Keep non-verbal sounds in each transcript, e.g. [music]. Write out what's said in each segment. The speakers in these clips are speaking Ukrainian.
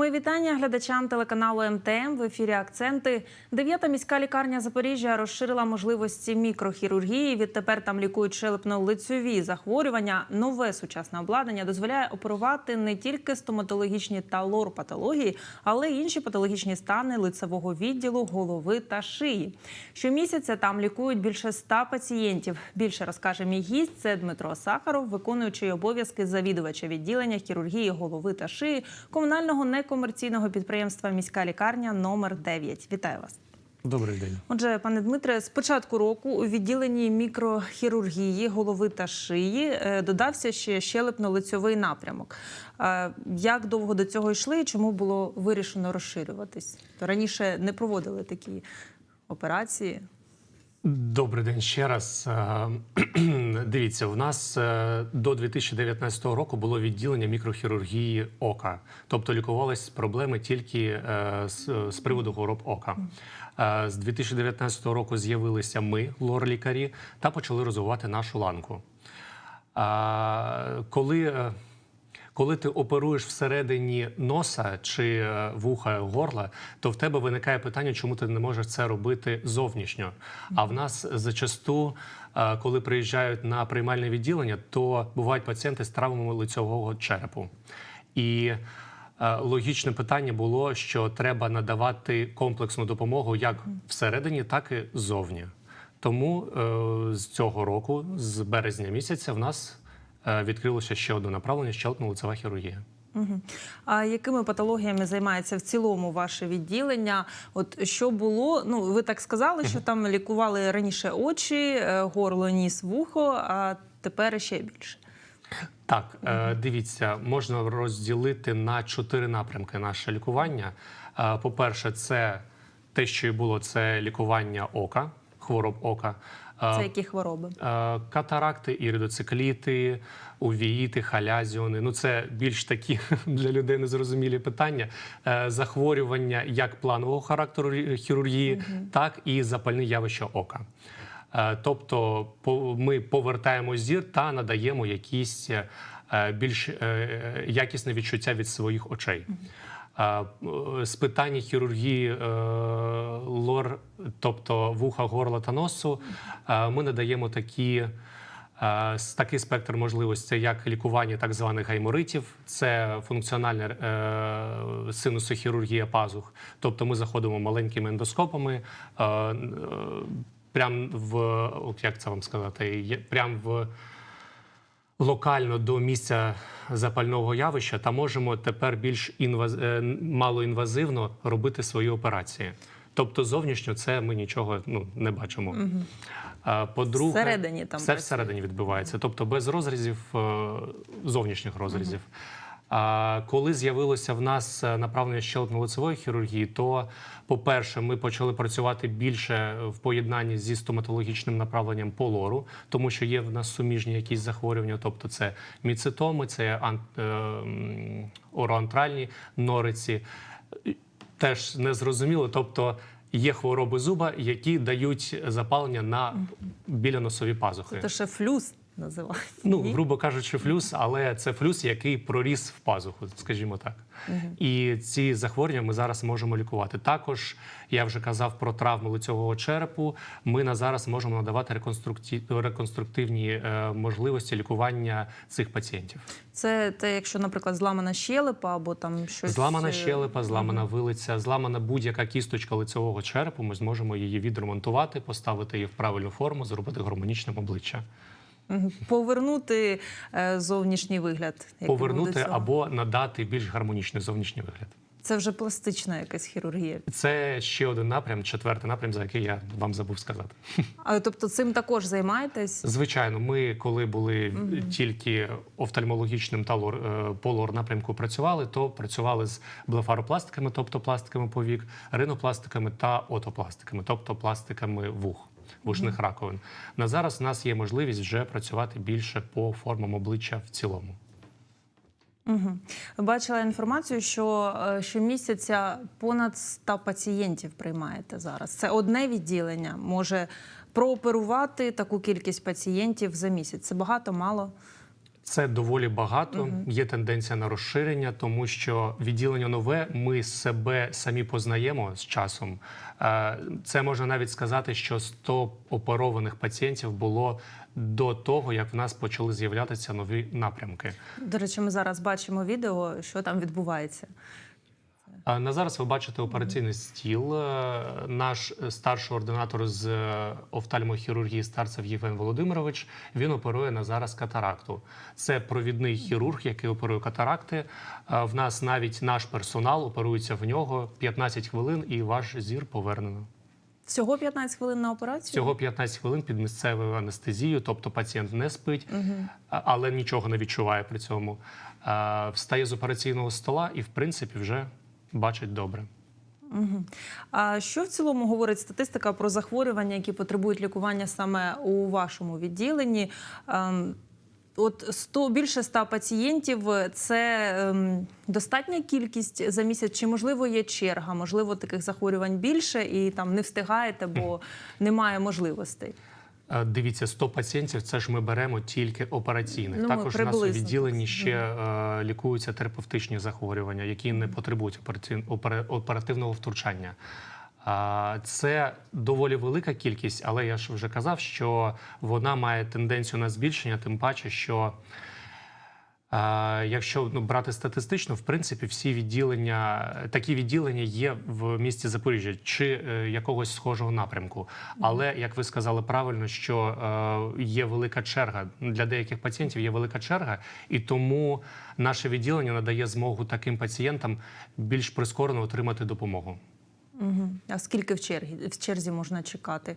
Мої вітання глядачам телеканалу МТМ в ефірі Акценти. Дев'ята міська лікарня Запоріжжя розширила можливості мікрохірургії. Відтепер там лікують щелепно-лицьові захворювання. Нове сучасне обладнання дозволяє оперувати не тільки стоматологічні та лор-патології, але й інші патологічні стани лицевого відділу, голови та шиї. Щомісяця там лікують більше ста пацієнтів. Більше розкаже мій гість. Це Дмитро Сахаров, виконуючий обов'язки завідувача відділення хірургії голови та шиї комунального некомерційного підприємства Міська лікарня номер 9. Вітаю вас. Добрий день. Отже, пане Дмитре, з початку року у відділенні мікрохірургії голови та шиї е, додався ще щелепно-лицьовий напрямок. Е, Як довго до цього йшли і чому було вирішено розширюватись? То раніше не проводили такі операції. Добрий день ще раз. Е, [clears throat] Дивіться, у нас е, до 2019 року було відділення мікрохірургії ока, тобто лікувались проблеми тільки е, з, приводу хвороб ока. З 2019 року з'явилися ми, лор-лікарі, та почали розвивати нашу ланку. Коли коли ти оперуєш всередині носа чи е, вуха горла, то в тебе виникає питання, чому ти не можеш це робити зовнішньо. А в нас зачасту, е, коли приїжджають на приймальне відділення, то бувають пацієнти з травмами лицьового черепу. І е, логічне питання було, що треба надавати комплексну допомогу як всередині, так і ззовні. Тому е, з цього року, з березня місяця, в нас відкрилося ще одне направлення щелепно-лицева хірургія. Мгм. А якими патологіями займається в цілому ваше відділення? От що було? Ну ви так сказали, що там лікували раніше очі, е, горло, ніс, вухо, а тепер ще більше. Так, е, дивіться, можна розділити на чотири напрямки наше лікування. Е, По-перше, це те, що і було, це лікування ока, хвороб ока. Це які хвороби? Катаракти, іридоцикліти, увіїти, халязіони. Ну це більш такі [laughs] для людей незрозумілі питання. Е, Захворювання як планового характеру хірургії, так і запальне явище ока. Е, Тобто ми повертаємо зір та надаємо якісь е, більш якісне відчуття від своїх очей. Е, З питання хірургії е, лор, тобто вуха, горла та носу, ми надаємо такі. Такий спектр можливостей, як лікування так званих гайморитів, це функціональна е, синусохірургія пазух. Тобто ми заходимо маленькими ендоскопами, е, е, прямо в як це вам сказати, прямо в локально до місця запального явища та можемо тепер більш інваз... е, малоінвазивно робити свої операції. Тобто зовнішньо це ми нічого ну, не бачимо. По-друге, Всередині там все працює. всередині відбувається, тобто без розрізів, е, зовнішніх розрізів. А коли з'явилося в нас е, направлення щелепно-лицевої хірургії, то, по-перше, ми почали працювати більше в поєднанні зі стоматологічним направленням по лору, тому що є в нас суміжні якісь захворювання, тобто це міцитоми, це ан- е, ороантральні нориці. Теж незрозуміло, тобто є хвороби зуба, які дають запалення на біля носові пазухи. Це ще флюс називається. Ну, грубо кажучи, флюс, але це флюс, який проріс в пазуху, скажімо так. І ці захворювання ми зараз можемо лікувати. Також я вже казав про травму лицьового черепу. Ми на зараз можемо надавати реконструктивні е, можливості лікування цих пацієнтів. Це те, якщо, наприклад, зламана щелепа або там щось Зламана е, щелепа, зламана вилиця, зламана будь-яка кісточка лицевого черепу. Ми зможемо її відремонтувати, поставити її в правильну форму, зробити гармонічним обличчя. Повернути е, зовнішній вигляд. Повернути або надати більш гармонічний зовнішній вигляд. це вже пластична якась хірургія. Це ще один напрям, четвертий напрям, за який я вам забув сказати. [laughs] А тобто цим також займаєтесь? Звичайно, ми коли були тільки офтальмологічним та лор, е, по лор напрямку працювали, то працювали з блефаропластиками, тобто пластиками повік, ринопластиками та отопластиками, тобто пластиками вух. Вушних раковин. На зараз у нас є можливість вже працювати більше по формам обличчя в цілому. Угу. Бачила інформацію, що е, щомісяця понад 100 пацієнтів приймаєте зараз. Це одне відділення може прооперувати таку кількість пацієнтів за місяць. Це багато, мало. Це доволі багато. Є тенденція на розширення, тому що відділення нове. Ми себе самі познаємо з часом. Е, Це можна навіть сказати, що 100 оперованих пацієнтів було до того, як в нас почали з'являтися нові напрямки. До речі, ми зараз бачимо відео, що там відбувається. На зараз ви бачите операційний стіл. Е, Наш старший ординатор з е, офтальмохірургії Старцев Євген Володимирович. Він оперує на зараз катаракту. Це провідний хірург, який оперує катаракти. Е, В нас навіть наш персонал оперується в нього 15 хвилин, і ваш зір повернено. Всього 15 хвилин на операцію? Всього 15 хвилин під місцевою анестезією, тобто пацієнт не спить, а- але нічого не відчуває при цьому. Е, Встає з операційного стола і, в принципі, вже бачить добре. А що в цілому говорить статистика про захворювання, які потребують лікування саме у вашому відділенні? Ем, От 100, більше 100 пацієнтів це ем, достатня кількість за місяць, чи можливо є черга? Можливо, таких захворювань більше і там не встигаєте, бо [laughs] немає можливостей. Дивіться, 100 пацієнтів це ж ми беремо тільки операційних. Ну, Також у нас у відділенні ще е, лікуються терапевтичні захворювання, які не потребують оперативного втручання. Це доволі велика кількість, але я ж вже казав, що вона має тенденцію на збільшення, тим паче, що Якщо ну, брати статистично, в принципі, всі відділення, такі відділення є в місті Запоріжжя чи е, якогось схожого напрямку. Але як ви сказали правильно, що е, є велика черга для деяких пацієнтів, є велика черга, і тому наше відділення надає змогу таким пацієнтам більш прискорено отримати допомогу. Угу. А скільки в черзі, в черзі можна чекати?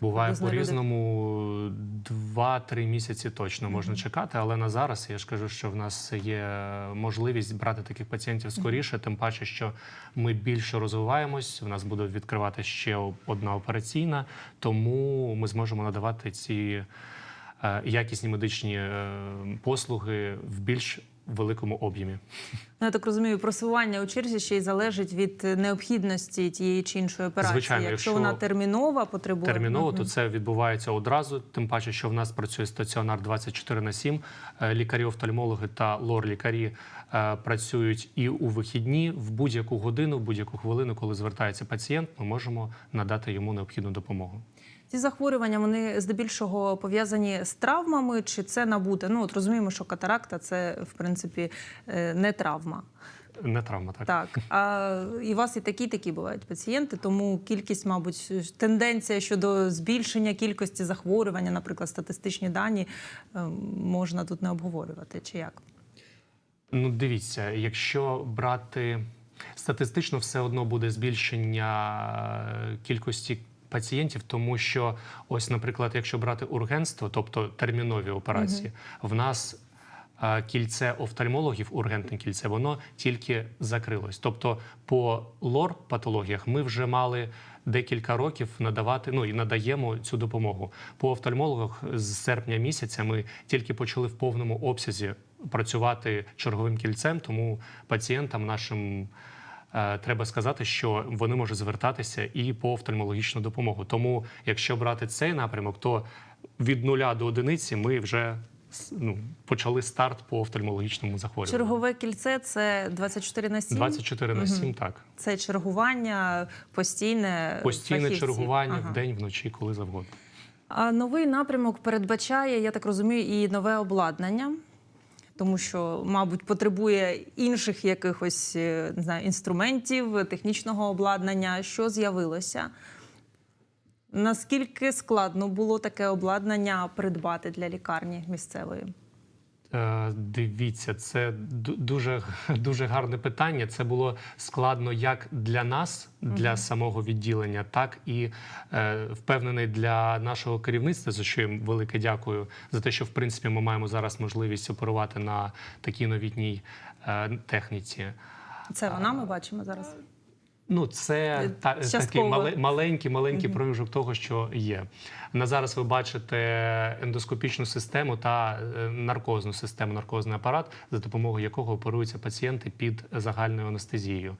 Буває Приблизно по-різному два-три місяці точно можна чекати, але на зараз я ж кажу, що в нас є можливість брати таких пацієнтів скоріше, тим паче, що ми більше розвиваємось. В нас буде відкривати ще одна операційна, тому ми зможемо надавати ці е, якісні медичні е, послуги в більш великому об'ємі. Ну, я так розумію, просування у черзі ще й залежить від необхідності тієї чи іншої операції. Звичайно, якщо, якщо вона термінова, потребує терміново, то це відбувається одразу. Тим паче, що в нас працює стаціонар 24 на 7. Е, Лікарі-офтальмологи та лор-лікарі е, працюють і у вихідні, в будь-яку годину, в будь-яку хвилину, коли звертається пацієнт, ми можемо надати йому необхідну допомогу. Ці захворювання вони здебільшого пов'язані з травмами, чи це набуте? Ну от розуміємо, що катаракта це в принципі е, не травма. Не травма, так. Так а і у вас і такі, і такі бувають пацієнти. Тому кількість, мабуть, тенденція щодо збільшення кількості захворювання, наприклад, статистичні дані е, можна тут не обговорювати. Чи як? Ну, дивіться, якщо брати статистично, все одно буде збільшення е, кількості пацієнтів, тому що ось, наприклад, якщо брати ургентство, тобто термінові операції, в нас кільце офтальмологів, ургентне кільце, воно тільки закрилось. Тобто, по лор-патологіях ми вже мали. Декілька років надавати, ну і надаємо цю допомогу. По офтальмологах з серпня місяця ми тільки почали в повному обсязі працювати черговим кільцем, тому пацієнтам нашим треба сказати, що вони можуть звертатися і по офтальмологічну допомогу. Тому, якщо брати цей напрямок, то від нуля до одиниці ми вже ну, почали старт по офтальмологічному захворюванню. Чергове кільце це 24 на 7? 24 на 7, так. Це чергування постійне. Постійне фахівців. чергування Ага. вдень, вночі, коли завгодно. А новий напрямок передбачає, я так розумію, і нове обладнання, тому що, мабуть, потребує інших якихось е, не знаю, інструментів, технічного обладнання. Що з'явилося? Наскільки складно було таке обладнання придбати для лікарні місцевої? Е, Дивіться, це дуже, [laughs] дуже гарне питання. Це було складно як для нас, для самого відділення, так і е, впевнений для нашого керівництва, за що їм велике дякую, за те, що в принципі ми маємо зараз можливість оперувати на такій новітній е, техніці. Це вона ми бачимо зараз. Ну, це Е, та, такий частково. мале- маленький, маленький проміжок того, що є. На зараз ви бачите ендоскопічну систему та е, наркозну систему, наркозний апарат, за допомогою якого оперуються пацієнти під загальною анестезією.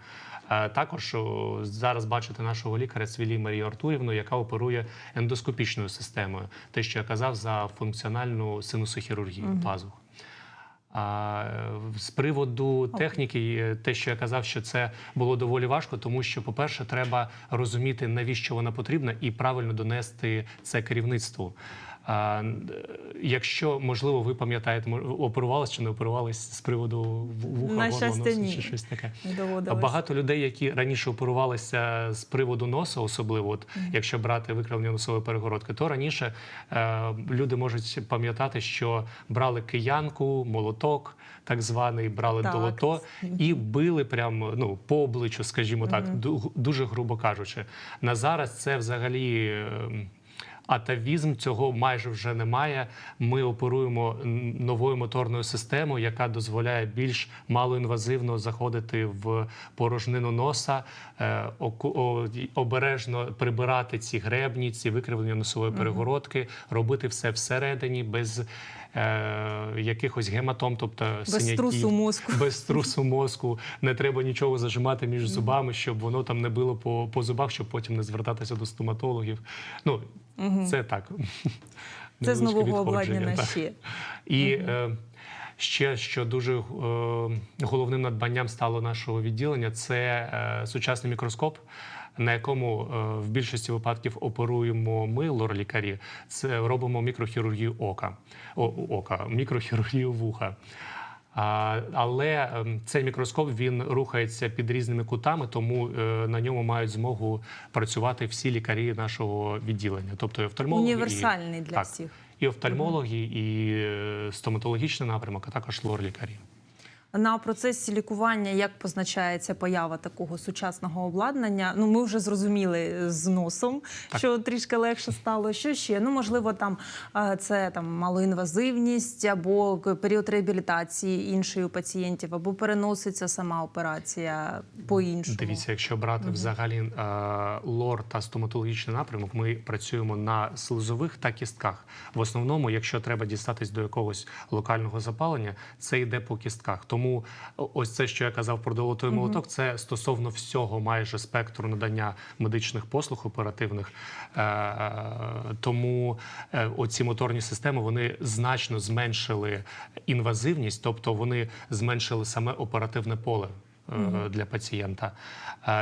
Е, Також зараз бачите нашого лікаря Цвілі Марію Артурівну, яка оперує ендоскопічною системою, те, що я казав за функціональну синусохірургію пазух. А е, з приводу техніки, е, те, що я казав, що це було доволі важко, тому що, по-перше, треба розуміти, навіщо вона потрібна, і правильно донести це керівництву. Якщо можливо, ви пам'ятаєте, оперувалися чи не оперувалися з приводу вуха, ні. чи щось таке. Доводилось. Багато людей, які раніше оперувалися з приводу носа, особливо, от якщо брати викривлення носової перегородки, то раніше е, люди можуть пам'ятати, що брали киянку, молоток, так званий, брали Так. долото і били прямо ну по обличчю, скажімо так, ду- дуже грубо кажучи. На зараз це взагалі. Атавізм цього майже вже немає. Ми оперуємо новою моторною системою, яка дозволяє більш малоінвазивно заходити в порожнину носа, е, обережно прибирати ці гребні, ці викривлення носової перегородки, робити все всередині без е, якихось гематом, тобто Без синяків, струсу мозку. без струсу мозку. Не треба нічого зажимати між зубами, щоб воно там не було по, по зубах, щоб потім не звертатися до стоматологів. Ну, це так. Це з нового обладнання ще. І е, ще що дуже е, головним надбанням стало нашого відділення, це е, сучасний мікроскоп. На якому е, в більшості випадків оперуємо ми, лор-лікарі, це робимо мікрохірургію ока, о, ока, мікрохірургію вуха. Але ем, цей мікроскоп він рухається під різними кутами, тому на ньому мають змогу працювати всі лікарі нашого відділення, тобто офтальмологи, і- Універсальний для так, всіх. І офтальмологи, і е, стоматологічний напрямок, а також лор-лікарі. На процесі лікування як позначається поява такого сучасного обладнання? Ну, ми вже зрозуміли з носом, Так. що трішки легше стало. Що ще? Ну, можливо, там е, це там малоінвазивність або період реабілітації іншої у пацієнтів, або переноситься сама операція по-іншому. Дивіться, якщо брати взагалі е, лор та стоматологічний напрямок, ми працюємо на слизових та кістках. В основному, якщо треба дістатись до якогось локального запалення, це йде по кістках. Тому ось це, що я казав про долотовий молоток, це стосовно всього майже спектру надання медичних послуг оперативних. Е, тому е, оці моторні системи вони значно зменшили інвазивність, тобто вони зменшили саме оперативне поле е, для пацієнта.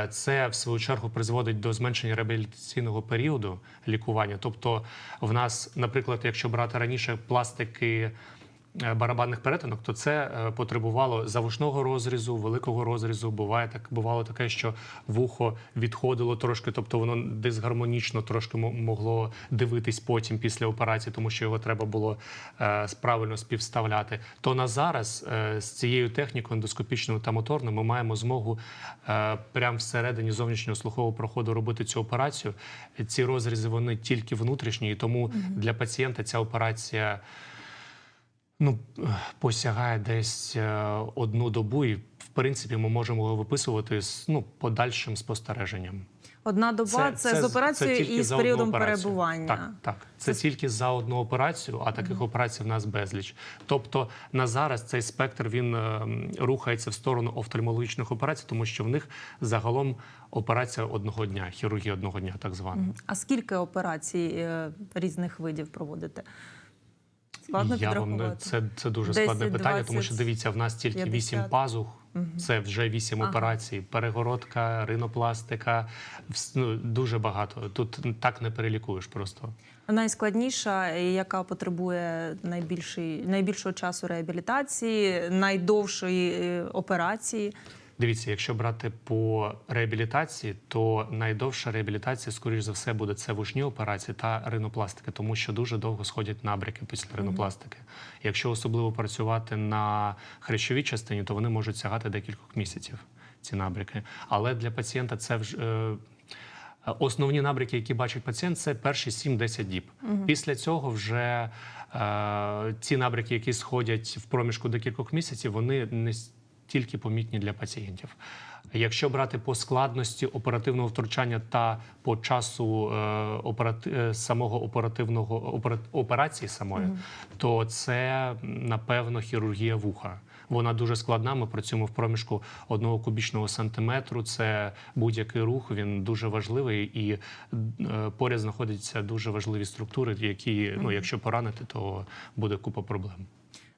Це в свою чергу призводить до зменшення реабілітаційного періоду лікування. Тобто, в нас, наприклад, якщо брати раніше пластики. Е, Барабанних перетинок, то це е, потребувало завушного розрізу, великого розрізу. Буває так, бувало таке, що вухо відходило трошки, тобто воно дисгармонічно трошки мо- могло дивитись потім після операції, тому що його треба було е, правильно співставляти. То на зараз з цією технікою ендоскопічною та моторною ми маємо змогу прямо всередині зовнішнього слухового проходу робити цю операцію. Ці розрізи вони тільки внутрішні, і тому для пацієнта ця операція. Ну, посягає десь е, одну добу, і в принципі ми можемо його виписувати з ну подальшим спостереженням. Одна доба це, з операцією тільки і з періодом перебування. Так, так. Це, тільки за одну операцію, а таких операцій в нас безліч. Тобто на зараз цей спектр він е, рухається в сторону офтальмологічних операцій, тому що в них загалом операція одного дня, хірургія одного дня, так звана. А скільки операцій е, різних видів проводите? Складно Я підрахувати. не це, це дуже 10, складне питання, тому що дивіться, в нас тільки 50. 8 пазух. Це вже 8 Ага. операцій, перегородка, ринопластика. Ну, дуже багато. Тут так не перелікуєш просто. Найскладніша, яка потребує найбільший, найбільшого часу реабілітації, найдовшої е, операції. Дивіться, якщо брати по реабілітації, то найдовша реабілітація, скоріш за все, буде це вушні операції та ринопластика, тому що дуже довго сходять набряки після ринопластики. Якщо особливо працювати на хрящовій частині, то вони можуть сягати декількох місяців. Ці набряки. Але для пацієнта це вже. е, Основні набряки, які бачить пацієнт, це перші 7-10 діб. Після цього вже е, ці набряки, які сходять в проміжку декількох місяців, вони не стільки помітні для пацієнтів. Якщо брати по складності оперативного втручання та по часу е, операти... е, самого оперативного опера... операції самої, то це напевно хірургія вуха. Вона дуже складна. Ми працюємо в проміжку одного кубічного сантиметру. Це будь-який рух. Він дуже важливий, і е, поряд знаходяться дуже важливі структури, які ну, якщо поранити, то буде купа проблем.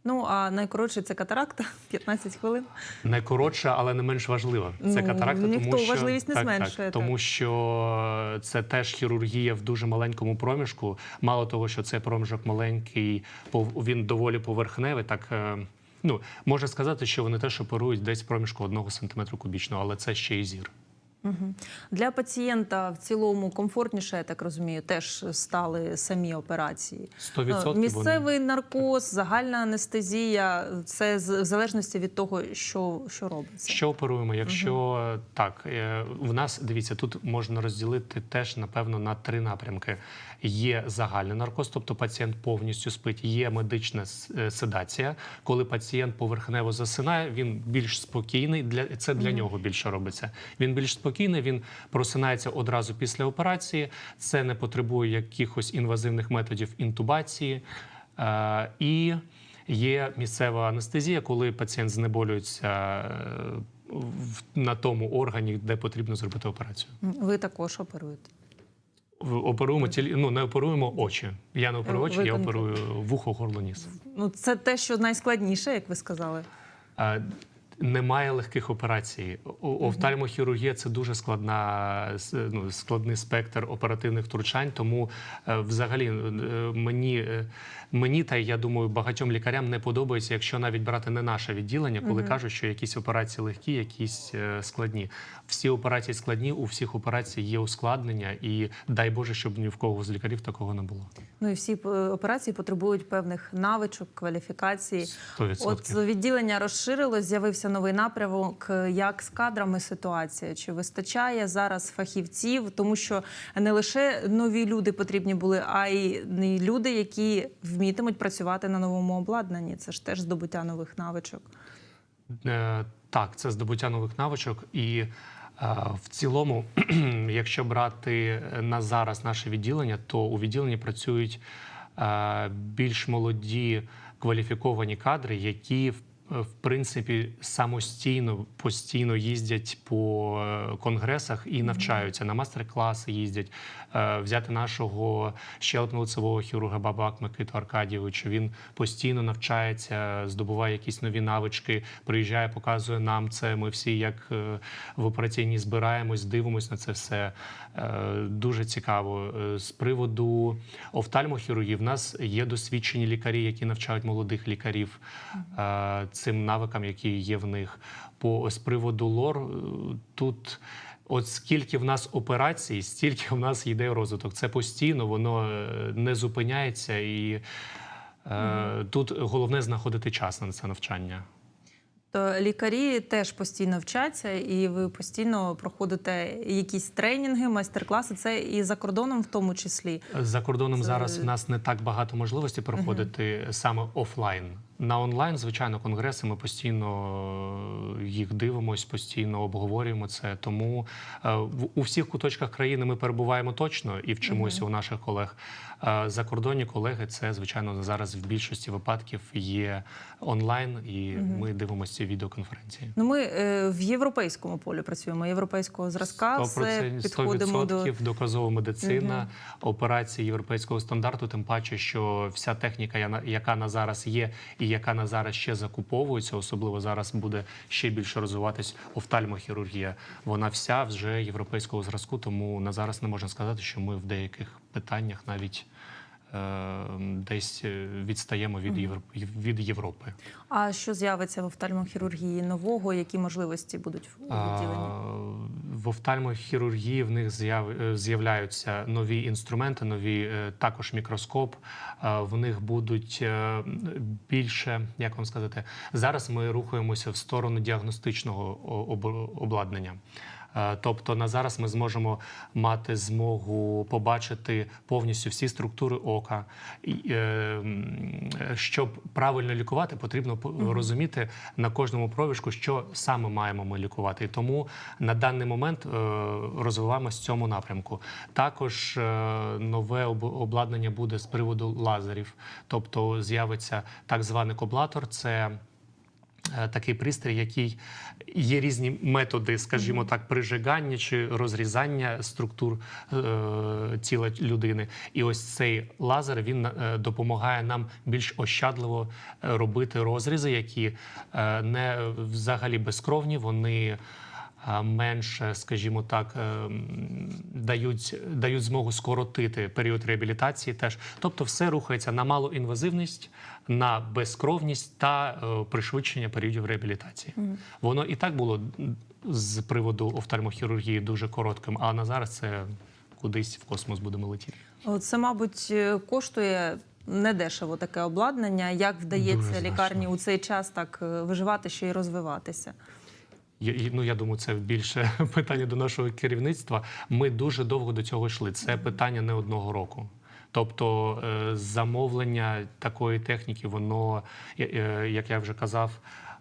Ну а найкоротший це катаракта [laughs] 15 хвилин. Найкоротша, але не менш важлива. Це Ну, катаракта, ніхто тому що важливість не так, зменшує, Так, тому що це теж хірургія в дуже маленькому проміжку. Мало того, що цей проміжок маленький, він доволі поверхневий. Так е, ну можна сказати, що вони теж оперують десь проміжку одного сантиметру кубічного, але це ще й зір. Для пацієнта в цілому комфортніше, я так розумію, теж стали самі операції. 100% Е, вони- Місцевий наркоз, загальна анестезія це в залежності від того, що, що робиться. Що оперуємо? Якщо так, е, в нас дивіться, тут можна розділити теж напевно на три напрямки: є загальний наркоз, тобто пацієнт повністю спить. Є медична седація, коли пацієнт поверхнево засинає, він більш спокійний. Для це для нього більше робиться. Він більш спокійний, він просинається одразу після операції. Це не потребує якихось інвазивних методів інтубації. Е, і Є місцева анестезія, коли пацієнт знеболюється е, на тому органі, де потрібно зробити операцію. Ви також оперуєте. Оперуємо тілі, ну не оперуємо очі. Я не оперую очі, Ви я оперую вухо, горло, ніс. Ну це те, що найскладніше, як ви сказали. Немає легких операцій. Офтальмохірургія це дуже складна ну, складний спектр оперативних втручань. Тому е, взагалі е, мені, е, мені та я думаю, багатьом лікарям не подобається, якщо навіть брати не наше відділення, коли кажуть, що якісь операції легкі, якісь складні. Всі операції складні, у всіх операцій є ускладнення, і дай Боже, щоб ні в кого з лікарів такого не було. Ну і всі операції потребують певних навичок, кваліфікації. 100%. От відділення розширилось, з'явився новий напрямок. Як з кадрами ситуація? Чи вистачає зараз фахівців? Тому що не лише нові люди потрібні були, а й люди, які вмітимуть працювати на новому обладнанні. Це ж теж здобуття нових навичок. Е, Так, це здобуття нових навичок. І е, в цілому, [clears throat] якщо брати на зараз наше відділення, то у відділенні працюють е, більш молоді кваліфіковані кадри, які в в принципі самостійно постійно їздять по е, конгресах і навчаються на мастер-класи їздять. Е, Взяти нашого щелепно-лицевого хірурга Бабак Микиту Аркадійовича. Він постійно навчається, здобуває якісь нові навички, приїжджає, показує нам це. Ми всі, як е, в операційній, збираємось, дивимось на це все. Дуже цікаво. З приводу офтальмохірургії, в нас є досвідчені лікарі, які навчають молодих лікарів цим навикам, які є в них. По з приводу лор е, тут. От скільки в нас операцій, стільки в нас йде розвиток. Це постійно, воно е, не зупиняється, і е, тут головне знаходити час на це навчання. То лікарі теж постійно вчаться, і ви постійно проходите якісь тренінги, майстер-класи. Це і за кордоном, в тому числі. За кордоном Це- зараз в нас не так багато можливостей проходити саме офлайн. На онлайн, звичайно, конгреси ми постійно е, їх дивимось, постійно обговорюємо це. Тому е, у всіх куточках країни ми перебуваємо точно і вчимося у наших колег. Закордонні колеги це звичайно зараз в більшості випадків є онлайн, і ми дивимося ці відеоконференції. Ну, ми е, в європейському полі працюємо, європейського зразка. Все 100%, підходимо 100% доказова медицина, операції європейського стандарту. Тим паче, що вся техніка, яка на зараз є, і яка на зараз ще закуповується, особливо зараз буде ще більше розвиватись офтальмохірургія. Вона вся вже європейського зразку. Тому на зараз не можна сказати, що ми в деяких питаннях навіть. е, Десь відстаємо від Європи від Європи. А що з'явиться в офтальмохірургії нового? Які можливості будуть у відділенні? В офтальмохірургії в них з'яв- е, з'являються нові інструменти, нові е, також мікроскоп. В них будуть більше, як вам сказати, зараз ми рухаємося в сторону діагностичного обладнання. Е, Тобто на зараз ми зможемо мати змогу побачити повністю всі структури ока. Е, м, Щоб правильно лікувати, потрібно по- розуміти на кожному провіжку, що саме маємо ми лікувати. І тому на даний момент е, розвиваємось в цьому напрямку. Також е, нове обладнання буде з приводу лазерів, тобто з'явиться так званий коблатор. Це е, такий пристрій, який є різні методи, скажімо так, прижигання чи розрізання структур е, тіла людини. І ось цей лазер він е, допомагає нам більш ощадливо е, робити розрізи, які е, не взагалі безкровні, вони. А, Менше, скажімо так, е, дають, дають змогу скоротити період реабілітації. Теж, тобто, все рухається на малоінвазивність, на безкровність та е, пришвидшення періодів реабілітації. Воно і так було з приводу офтальмохірургії дуже коротким, а на зараз це кудись в космос будемо летіти. Це, мабуть, е, коштує недешево таке обладнання. Як вдається Дуже лікарні значно. у цей час так виживати ще й розвиватися? Ну, я думаю, це більше [laughs] питання до нашого керівництва. Ми дуже довго до цього йшли. Це питання не одного року. Тобто е, замовлення такої техніки, воно, е, як я вже казав,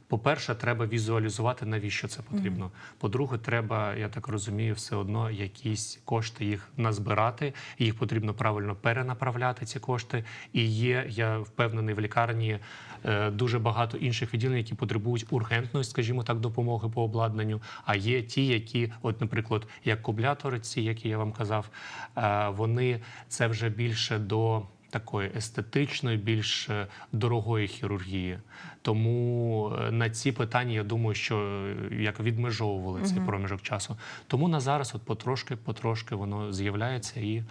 по-перше, треба візуалізувати, навіщо це потрібно. По-друге, треба, я так розумію, все одно якісь кошти їх назбирати. Їх потрібно правильно перенаправляти, ці кошти. І є, я впевнений, в лікарні е, дуже багато інших відділень, які потребують ургентної, скажімо так, допомоги по обладнанню. А є ті, які, от, наприклад, як кублятори, ці, які я вам казав, е, вони це вже більше до. Такої естетичної, більш е, дорогої хірургії, тому е, на ці питання я думаю, що е, як відмежовували цей проміжок часу. Тому на зараз, от потрошки, потрошки воно з'являється і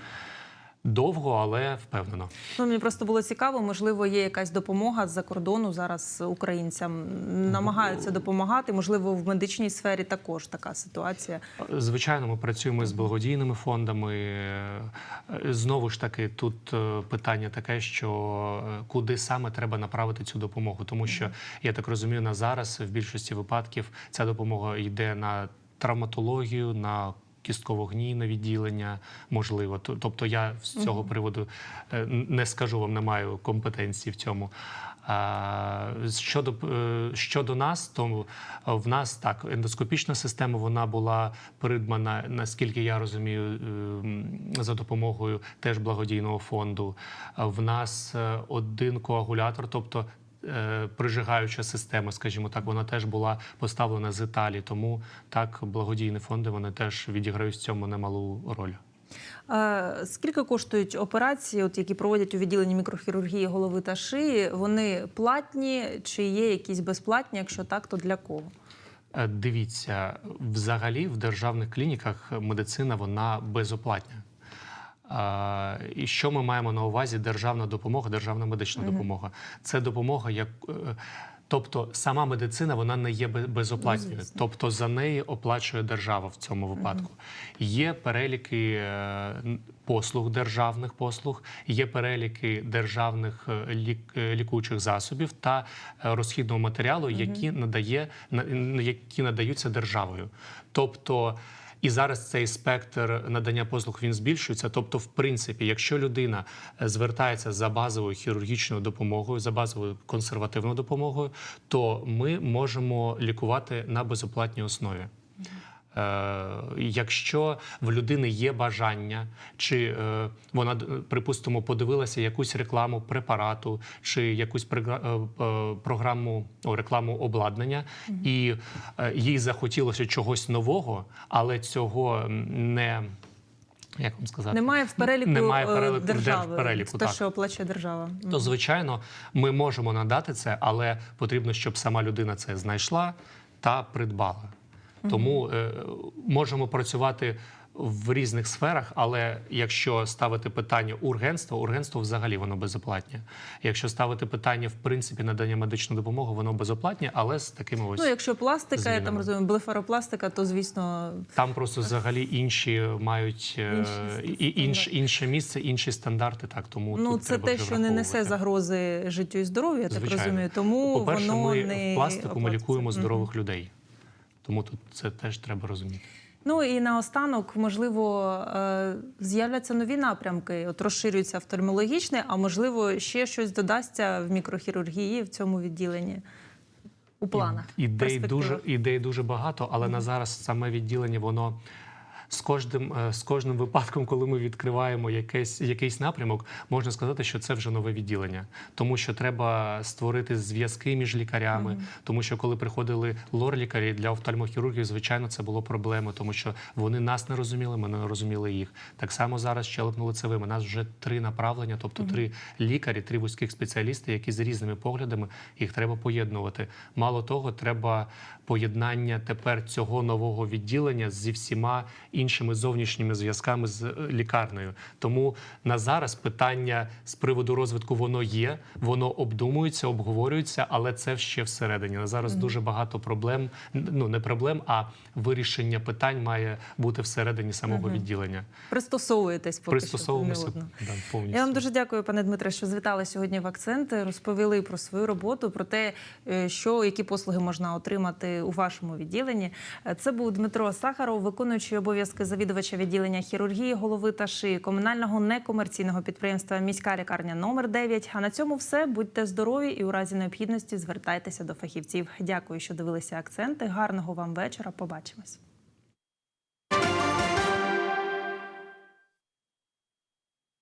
довго, але впевнено. Ну, мені просто було цікаво, можливо, є якась допомога з-за кордону зараз українцям намагаються допомагати. Можливо, в медичній сфері також така ситуація. Звичайно, ми працюємо з благодійними фондами. Е, Знову ж таки, тут е, питання таке, що е, куди саме треба направити цю допомогу, тому що я так розумію, на зараз в більшості випадків ця допомога йде на травматологію, на кістково-гнійне відділення, можливо. Тобто я з цього приводу е, не скажу вам, не маю компетенції в цьому. Щодо, е, щодо нас, то в нас так ендоскопічна система вона була придбана, наскільки я розумію, ем, за допомогою теж благодійного фонду. В нас е, один коагулятор, тобто е, прижигаюча система, скажімо так, вона теж була поставлена з Італії. Тому так благодійні фонди вони теж відіграють в цьому немалу роль. Е, Скільки коштують операції, от які проводять у відділенні мікрохірургії голови та шиї? Вони платні чи є якісь безплатні? Якщо так, то для кого? Е, Дивіться, взагалі в державних клініках медицина вона безоплатна. І що ми маємо на увазі? Державна допомога, державна медична допомога. Це допомога, як е, тобто сама медицина вона не є бе- безоплатною, тобто за неї оплачує держава в цьому випадку. Є переліки е, послуг, державних послуг, є переліки державних е, лік, лікуючих засобів та розхідного матеріалу, які надає на- які надаються державою. Тобто. І зараз цей спектр надання послуг він збільшується. Тобто, в принципі, якщо людина е, звертається за базовою хірургічною допомогою, за базовою консервативною допомогою, то ми можемо лікувати на безоплатній основі. Е, Якщо в людини є бажання, чи е, вона, припустимо, подивилася якусь рекламу препарату, чи якусь е, програму рекламу обладнання, і їй захотілося чогось нового, але цього не як вам сказати, Немає в переліку, Немає переліку, в держави, держпереліку, те, так. що оплачує держава. то звичайно ми можемо надати це, але потрібно, щоб сама людина це знайшла та придбала. Тому е, можемо працювати в різних сферах, але якщо ставити питання ургентства, ургентство взагалі воно безоплатне. Якщо ставити питання в принципі надання медичної допомоги, воно безоплатне, але з такими ось Ну, якщо пластика, я там змінами. розумію, блефаропластика, то звісно там просто взагалі інші мають е, Інші і, інш, інше місце, інші стандарти. Так тому ну тут це те, що не несе загрози життю і здоров'ю, я так розумію. Тому По-перше, воно ми не в пластику ми лікуємо здорових людей. Тому тут це теж треба розуміти. Ну і наостанок, можливо, е, з'являться нові напрямки. От розширюється офтальмологічне, а можливо, ще щось додасться в мікрохірургії в цьому відділенні у планах. Ідей дуже, ідей дуже багато, але на зараз саме відділення воно з кожним, е, з кожним випадком, коли ми відкриваємо якийсь, якийсь напрямок, можна сказати, що це вже нове відділення, тому що треба створити зв'язки між лікарями. Тому що коли приходили лор-лікарі для офтальмохірургів, звичайно, це було проблеми, тому що вони нас не розуміли, ми не розуміли їх. Так само зараз щелепно-лицевим. У нас вже три направлення, тобто три лікарі, три вузьких спеціалісти, які з різними поглядами їх треба поєднувати. Мало того, треба поєднання тепер цього нового відділення зі всіма іншими зовнішніми зв'язками з е, лікарнею. Тому на зараз питання з приводу розвитку воно є, воно обдумується, обговорюється, але це ще всередині. На зараз дуже багато проблем. Ну не проблем, а вирішення питань має бути всередині самого відділення. Пристосовуєтесь поки Пристосовуємося да, повністю. Я вам дуже дякую, пане Дмитре, що звітали сьогодні в акценти, розповіли про свою роботу, про те, е, що які послуги можна отримати у вашому відділенні. Е, Це був Дмитро Сахаров, виконуючий обов'язки завідувача відділення хірургії голови та шиї комунального некомерційного підприємства Міська лікарня номер 9 А на цьому все. Будьте здорові і у разі необхідності звертайтеся до фахівців. Дякую, що дивилися акценти. Гарного вам вечора. Побачимось.